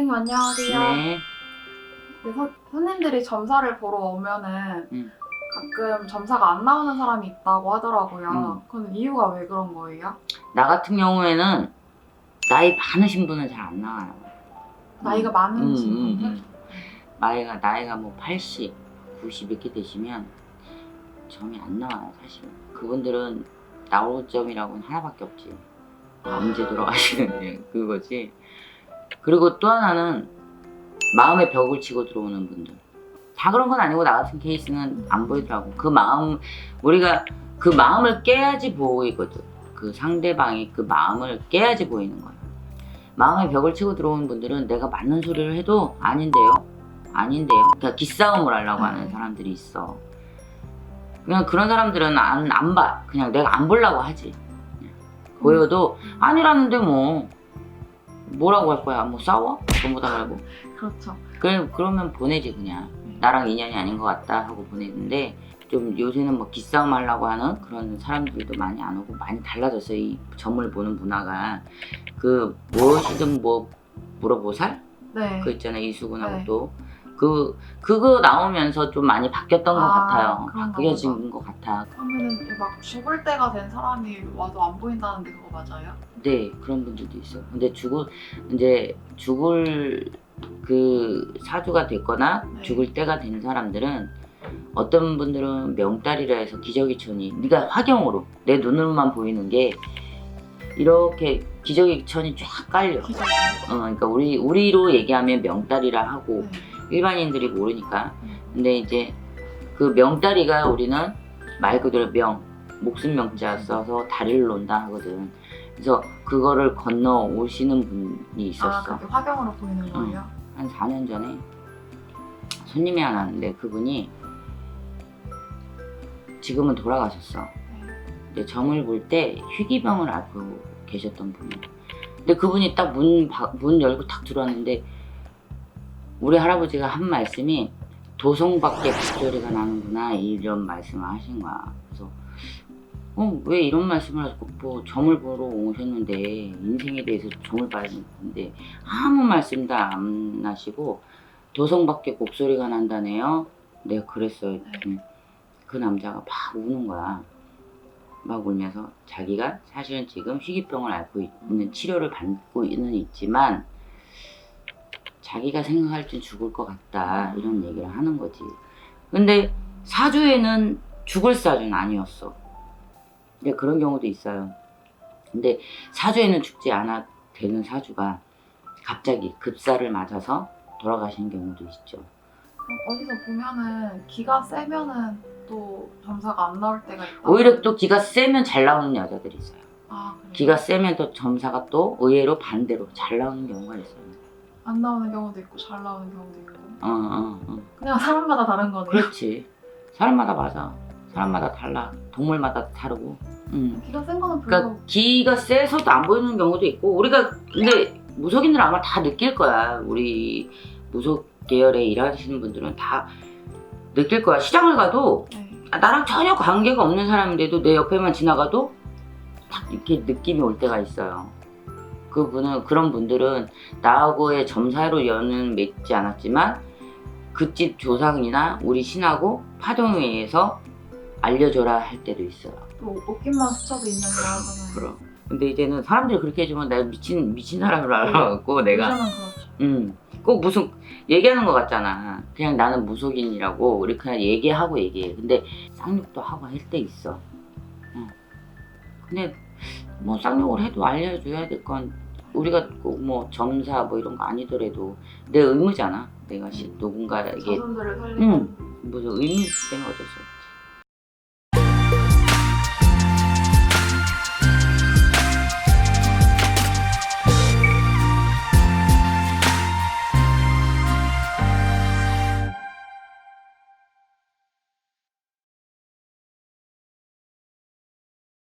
선생님 안녕하세요. 네. 네, 선- 손님들이 점사를 보러 오면은 음. 가끔 점사가 안 나오는 사람이 있다고 하더라고요. 음. 그건 이유가 왜 그런 거예요? 나 같은 경우에는 나이 많으신 분은 잘 안 나와요. 나이가 많은 음, 분들? 음, 음. 나이가 나이가 뭐 80, 90 이렇게 되시면 점이 안 나와요, 사실은. 그분들은 나올 점이라고는 하나밖에 없지. 언제 돌아가시는지 그거지. 그리고 또 하나는 마음의 벽을 치고 들어오는 분들. 다 그런 건 아니고 나 같은 케이스는 안 보이더라고. 그 마음 우리가 그 마음을 깨야지 보이거든. 그 상대방이 그 마음을 깨야지 보이는 거야. 마음의 벽을 치고 들어오는 분들은 내가 맞는 소리를 해도 아닌데요. 아닌데요. 그러니까 기싸움을 하려고 하는 네. 사람들이 있어. 그냥 그런 사람들은 안, 안 봐. 그냥 내가 안 보려고 하지. 보여도 아니라는데 뭐 뭐라고 할 거야? 뭐 싸워? 전보다 말고. 그렇죠. 그래 그러면 보내지 그냥 나랑 인연이 아닌 것 같다 하고 보내는데 좀 요새는 뭐 기싸움 하려고 하는 그런 사람들도 많이 안 오고 많이 달라졌어요 이 점을 보는 문화가 그 무엇이든 뭐 물어보살 네. 그 있잖아요 이수근하고 네. 또 그 그거 나오면서 좀 많이 바뀌었던 것 아, 같아요 그런가 바뀌어진 것 같아 그러면은 막 죽을 때가 된 사람이 와도 안 보인다는데 그거 맞아요? 네 그런 분들도 있어요. 근데 죽을 이제 죽을 그 사주가 됐거나 네. 죽을 때가 된 사람들은 어떤 분들은 명달이라 해서 기저귀천이 네가 화경으로 내 눈으로만 보이는 게 이렇게 기저귀천이 쫙 깔려. 기자. 어, 그러니까 우리 우리로 얘기하면 명달이라 하고 네. 일반인들이 모르니까. 음. 근데 이제 그 명다리가 우리는 말 그대로 명, 목숨 명자 써서 다리를 논다 하거든. 그래서 그거를 건너 오시는 분이 아, 있었어. 그게 화경으로 보이는 거예요? 한 4년 전에 손님이 하나 왔는데 그분이 지금은 돌아가셨어. 네. 근데 점을 볼 때 희귀병을 앓고 계셨던 분이에요. 근데 그분이 딱 문 문 열고 탁 들어왔는데 우리 할아버지가 한 말씀이 도성밖에 목소리가 나는구나 이런 말씀을 하신 거야. 그래서 어 왜 이런 말씀을 하시고 뭐 점을 보러 오셨는데 인생에 대해서 점을 봐야 되는데 아무 말씀도 안 하시고 도성밖에 목소리가 난다네요. 내가 그랬어요. 네. 그 남자가 막 우는 거야. 막 울면서 자기가 사실은 지금 희귀병을 앓고 있는 치료를 받고는 있지만 자기가 생각할 땐 죽을 것 같다 이런 얘기를 하는 거지. 근데 사주에는 죽을 사주는 아니었어. 근데 그런 경우도 있어요. 근데 사주에는 죽지 않아 되는 사주가 갑자기 급사를 맞아서 돌아가시는 경우도 있죠. 어디서 보면은 기가 세면은 또 점사가 안 나올 때가 있다. 오히려 또 기가 세면 잘 나오는 여자들이 있어요. 아, 그래요? 기가 세면 또 점사가 또 의외로 반대로 잘 나오는 경우가 있어요. 안 나오는 경우도 있고 잘 나오는 경우도 있고. 어, 어, 어. 그냥 사람마다 다른 거네요. 그렇지. 사람마다 맞아. 사람마다 달라. 동물마다 다르고. 음. 기가 센 거는 별로 그러니까 기가 세서도 안 보이는 경우도 있고 우리가 근데 무속인들 아마 다 느낄 거야. 우리 무속 계열에 일하시는 분들은 다 느낄 거야. 시장을 가도 네. 아, 나랑 전혀 관계가 없는 사람인데도 내 옆에만 지나가도 딱 이렇게 느낌이 올 때가 있어요. 그분은 그런 분들은 나하고의 점사로 연은 맺지 않았지만 그 집 조상이나 우리 신하고 파동에 의해서 알려줘라 할 때도 있어요. 또 옷깃만 스쳐도 인연이라 하잖아요. 그럼. 근데 이제는 사람들이 그렇게 해주면 내가 미친 미친 사람을 알아갖고 내가 요즘은 그렇죠. 음, 꼭 무슨 얘기하는 것 같잖아. 그냥 나는 무속인이라고 우리 그냥 얘기하고 얘기해. 근데 쌍욕도 하고 할 때 있어. 어. 근데 뭐 쌍욕을 해도 알려줘야 될 건 우리가 꼭 뭐 점사 뭐 이런 거 아니더라도 내 의무잖아. 내가 시, 누군가에게 자손들을 살리고 음 무슨 의무 때문에 어쩔 수 없어.